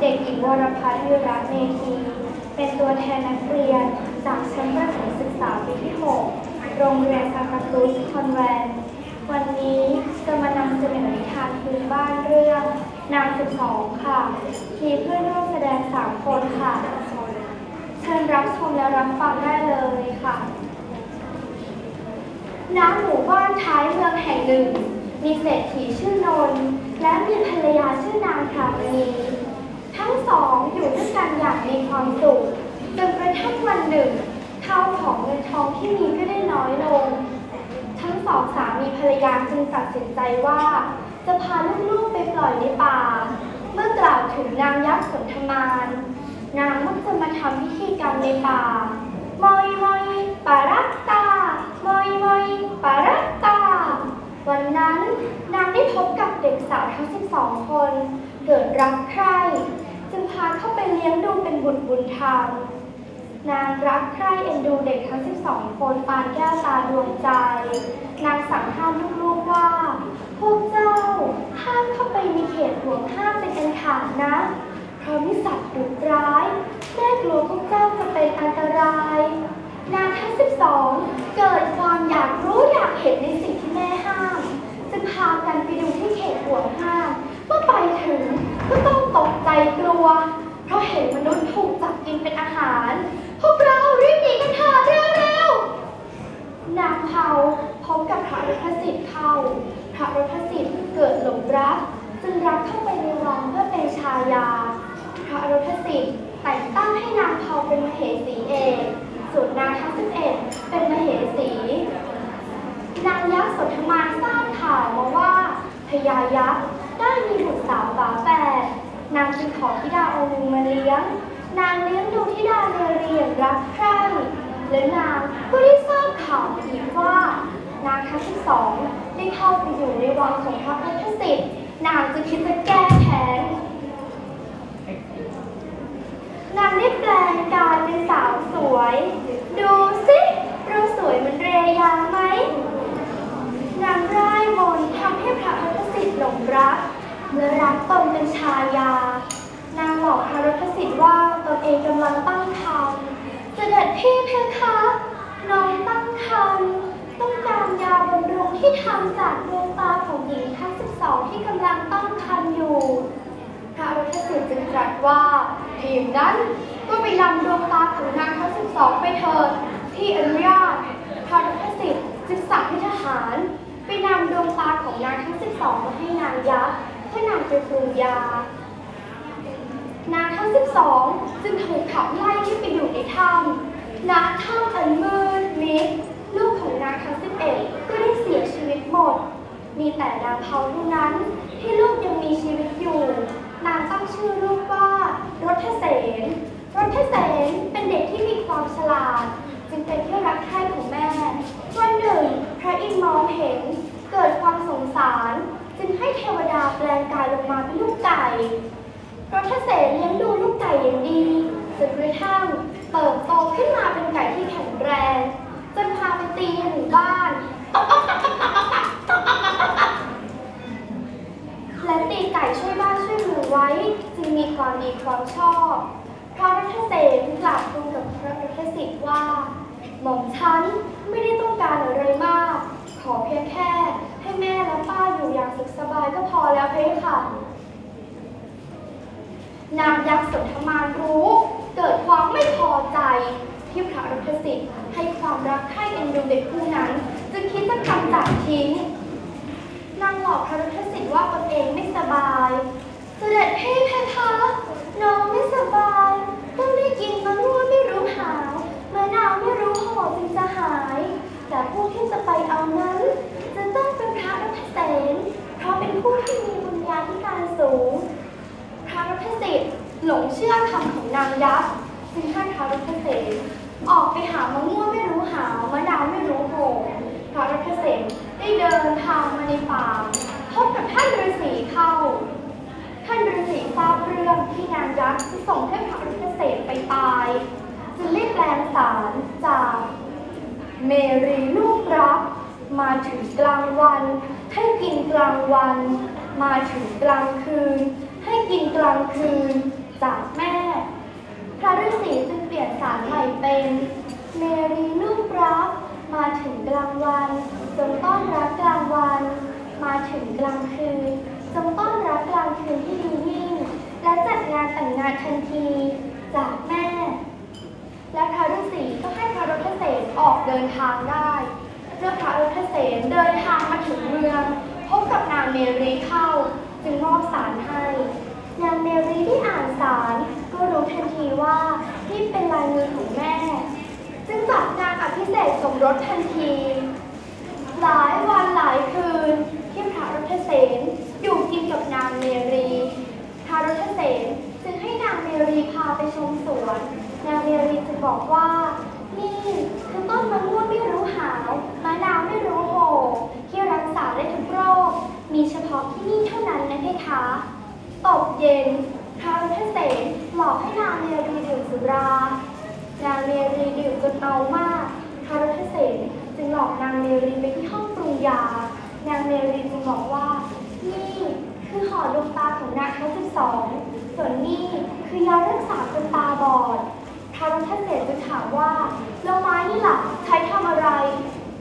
เด็กหญิงวรพัฒน์วิรัตเมธี เป็นตัวแทนนักเรียนจากชั้นประถมศึกษาปีที่ 6 โรงเรียนซานตาครูสคอนแวนต์วันนี้จะมานำเสนอนิทานพื้นบ้านเรื่องนางสิบสองค่ะ มีเพื่อนร่วมแสดงสามคนค่ะ เชิญรับชมและรับฟังได้เลยค่ะณหมู่บ้านท้ายเมืองแห่งหนึ่ง มีเศรษฐีชื่อนนท์และมีภรรยาชื่อนางถามณี ทั้งสองอยู่ด้วยกันอย่างมีความสุขจนกระทั่งวันหนึ่งข้าวของเงินทองที่มีก็ได้น้อยลง ทั้งสองสามีภรรยาจึงตัดสินใจว่า จะพาลูกๆไปปล่อยในป่า เมื่อกล่าวถึงนางยักษ์สนทมาน นางมักจะมาทำพิธีกรรมในป่ามอยมอยปารัตตามอยมอยปารัตตา วันนั้นนางได้พบกับเด็กสาวทั้ง 12 คน เกิดรักใคร่ พาเข้าไปเลี้ยงดูเป็นบุตรบุญธรรม นางรักใคร่เอ็นดูเด็กทั้ง 12 คนปานแก้วตาดวงใจ นางสั่งห้ามลูกๆว่า พวกเจ้าห้ามเข้าไปในเขตห่วงห้ามเป็นอันขาดนะ เพราะมีสัตว์ดุร้าย แม่กลัวพวกเจ้าจะเป็นอันตราย นางทั้ง 12 เกิดความอยากรู้อยากเห็นในสิ่งที่แม่ห้าม จึงพากันไปดูที่เขตห่วงห้าม เมื่อไปถึงก็ต้องตกใจกลัว เพราะเห็นมนุษย์ถูกจับกินเป็นอาหาร พวกเรารีบหนีกันเถอะเร็วๆ นางเผาพบกับพระรพสิทธิ์เข้า พระรพสิทธิ์เกิดหลงรัก จึงรับเข้าไปในวังเพื่อเป็นชายา พระรพสิทธิ์แต่ง ตั้งเป็นมเหสีเอกส่วนนางทั้งสิบเอ็ดเป็นมเหสี นางยักษ์สนทมาทราบข่าวมาว่าพญายักษ์ได้มีบุตรสาวฝาแฝดนางจึงขอธิดาองค์หนึ่งมาเลี้ยง นางเลี้ยงดูธิดาเรียเรียงรักใคร่และนางก็ได้ทราบข่าวอีกว่า นางทั้งที่สองได้เข้าไปอยู่ในวังของพระพุทธสิทธิ์นางจึงคิดจะแก้แค้น นางได้แปลงกายเป็นสาวสวย ดูสิเราสวยเหมือนเรยาไหม นางร่ายมนทำให้พระรัตสิทธิ์หลงรัก เมื่อรักตนเป็นชายา นางบอกพระรัตสิทธิ์ว่าตนเองกำลังตั้งครรภ์เสด็จพี่เพคะน้องตั้งครรภ์ต้องการยาบำรุงที่ทำจากดวงตาของหญิงทั้ง 12 ที่กำลังตั้งครรภ์อยู่ ระรัตสิทธิ์จึงตรัสว่าทีมนั้นก็ไปนำดวงตาของนางทั้ง12ไปเถิดที่อนุญาตพระรัตสิทธิ์จึงสั่งให้ทหาร ไปนำดวงตาของนางทั้ง12มาให้นางยักษ์เพื่อนำไปปรุงยา นางทั้ง12จึงถูกขับไล่ให้ไปอยู่ในถ้ำณถ้ำอันมืดมิดลูกของนางทั้ง11ก็ได้เสียชีวิตหมด มีแต่นางเผาเท่านั้นที่ลูกยังมีชีวิตอยู่ นางตั้ง ชื่อลูกว่ารถเสนรถเสนเป็นเด็กที่มีความฉลาด จึงเป็นที่รักใคร่ของแม่ วันหนึ่ง พระอินทร์มองเห็นเกิดความสงสาร จึงให้เทวดาแปลงกายลงมาเป็นลูกไก่รถเสนเลี้ยงดูลูกไก่อย่างดีจนกระทั่งเติบโตขึ้นมาเป็นไก่ที่แข็งแรงจนพาไปตีในหมู่บ้าน ตีไก่ช่วยบ้านช่วยเมืองไว้ จึงมีความดีความชอบพระรัตเสนกล่าวทูลกับพระรัตสิทธิ์ว่า หม่อมฉันไม่ได้ต้องการอะไรมาก ขอเพียงแค่ให้แม่และป้าอยู่อย่างสุขสบายก็พอแล้วเพคะนางยักษ์สนทมานรู้ เกิดความไม่พอใจ ที่พระรัตสิทธิ์ให้ความรักใคร่เอ็นดูเด็กผู้นั้น จึงคิดจะกำจัดทิ้งางหลอกพระรัตสิทธิ์ว่าตนเองไม่สบาย เสด็จพี่เพคะน้องไม่สบายต้องได้กินมะม่วงไม่รู้หาวมะนาวไม่รู้โหจึงจะหาย แต่ผู้ที่จะไปเอานั้น จะต้องเป็นพระรัตเสนเพราะเป็นผู้ที่มีบุญญาธิการสูง พระรัตสิทธิ์หลงเชื่อคำของนางยักษ์จึงให้พระรัตเสนออกไปหามะม่วงไม่รู้หาวมะนาวไม่รู้โหพระรัตเสน ได้เดินทางมาในป่าพบกับท่านฤาษีเข้า ท่านฤาษีทราบเรื่องที่นางยักษ์จะส่งให้พระฤาษีไปตายจึงได้แปลงสารจากเมรีลูกรัก มาถึงกลางวัน ให้กินกลางวัน มาถึงกลางคืน ให้กินกลางคืนจากแม่ พระฤาษีจึงเปลี่ยนสารใหม่เป็น เมรีลูกรัก มาถึงกลางวันจงต้อนรับกลางวัน มาถึงกลางคืนจงต้อนรับกลางคืนที่ดียิ่ง และจัดงานแต่งงานทันทีจากแม่ และพระฤาษีก็ให้พระรถเสนออกเดินทางได้เมื่อพระรถเสนเดินทางมาถึงเมืองพบกับนางเมรีเข้า จึงมอบสารให้นางเมรีได้อ่านสารก็รู้ทันทีว่านี่เป็นลายมือของแม่ จึงจัดงานอภิเษกสมรสทันที หลายวันหลายคืนที่พระรัตเสนอยู่กินกับนางเมรี พระรัตเสนจึงให้นางเมรีพาไปชมสวน นางเมรีจึงบอกว่า นี่คือต้นมะม่วงไม่รู้หาว มะนาวไม่รู้โห ที่รักษาได้ทุกโรค มีเฉพาะที่นี่เท่านั้นนะเพคะตกเย็นพระรัตเสนหลอกให้นางเมรีดื่มสุรา นางเมรีดื่มจนเมามากพระรัตเสนจึงหลอกนางเมรีไปที่ห้องปรุงยา นางเมรีจึงบอกว่า นี่คือห่อดวงตาของนางทั้งสิบสองส่วนนี่คือยารักษาคนตาบอดพระรัตเสนจึงถามว่าแล้วไม้นี่ล่ะใช้ทำอะไร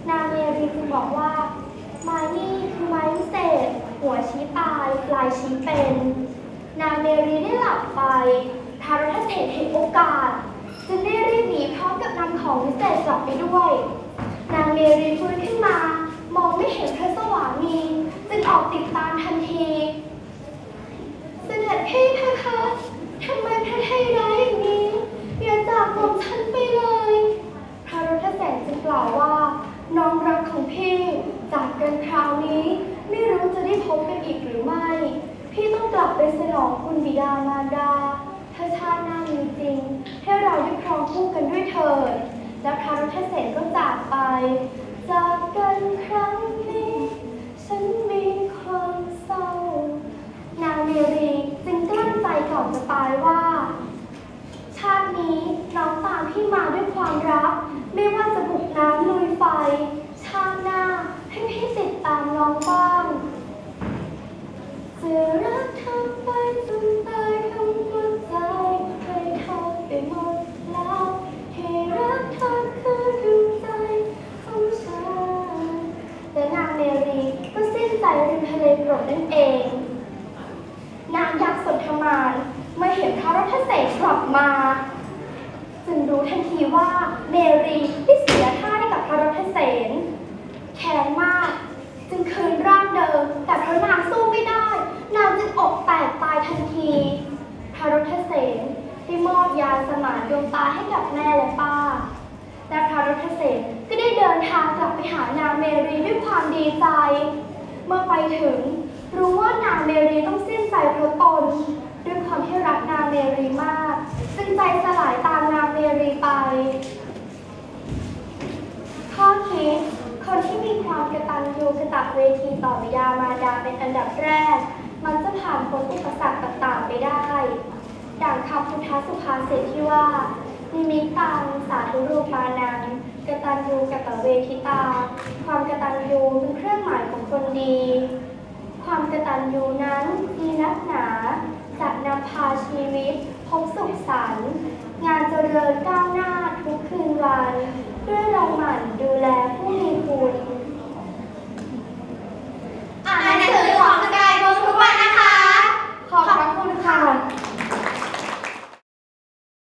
นางเมรีจึงบอกว่าไม้นี่คือไม้วิเศษ หัวชี้ตายปลายชี้เป็น นางเมรีได้หลับไปพระรัตเสนเห็นโอกาส จึงได้รีบหนีพร้อมกับนำของวิเศษกลับไปด้วย นางเมรีฟื้นขึ้นมา มองไม่เห็นพระสวามี จึงออกติดตามทันทีเสด็จพี่เพคะทำไมพระไทยร้ายอย่างนี้อย่าจากหม่อมฉันไปเลย พระรัตแสนจึงกล่าวว่า น้องรักของพี่จากกันคราวนี้ไม่รู้จะได้พบกันอีกหรือไม่ พี่ต้องกลับไปสนองคุณบิดามารดาชาติหน้ามีจริง ให้เราได้ครองคู่กันด้วยเถิดแล้วพระรัตเสนก็จากไป จากกันครั้งนี้ ฉันมีความเศร้า นางเมรีจึงกลั้นใจก่อนจะตายว่า ชาตินี้น้องตามพี่มาด้วยความรัก ไม่ว่าจะบุกน้ำลุยไฟ ชาติหน้าให้พี่ติดตามน้องบ้างจะรักเธอไปจนตายทั้งหัวใจให้เธอไปหมดแล้วให้รักเธอคือดวงใจของฉันและนางเมรีก็สิ้นใจริมทะเลโกรธนั่นเอง นางยักษ์สนทมานเมื่อเห็นพระรัตเสกกลับมา จึงรู้ทันทีว่าเมรีได้เสียท่าให้กับพระรัตเสนแค้นมาก จึงคืนร่างเดิม แต่เพราะนางสู้ไม่ได้ นางจึงอกแตกตายทันที พระรัตเสนได้มอบยาส มาดวงตาให้กับแม่และป้า และพระรัตเสนก็ได้เดินทางกลับไปหานางเมรีด้วยความดีใจ เมื่อไปถึง รู้ว่านางเมรีต้องสิ้นใจเพราะตนด้วยความที่รักนางเมรีมากจึงใจสลายตามนางเมรีไป ข้อคิดคนที่มีความกระตัญญูกตเวทีต่อบิดามาดาเป็นอันดับแรก มันจะผ่านพ้นอุปสรรคต่างๆไปได้ ดังคำพุทธสุภาษิตที่ว่า นิมิตตังสาธุรูปานังกตัญญูกตเวทิตา ความกตัญญูเป็นเครื่องหมายของคนดี ความกตัญญูนั้นมีนักหนาจะนำพาชีวิตพบสุขสันต์งานเจริญก้าวหน้าทุกคืนวัน ด้วยเราหมั่นดูแลผู้มีคุณ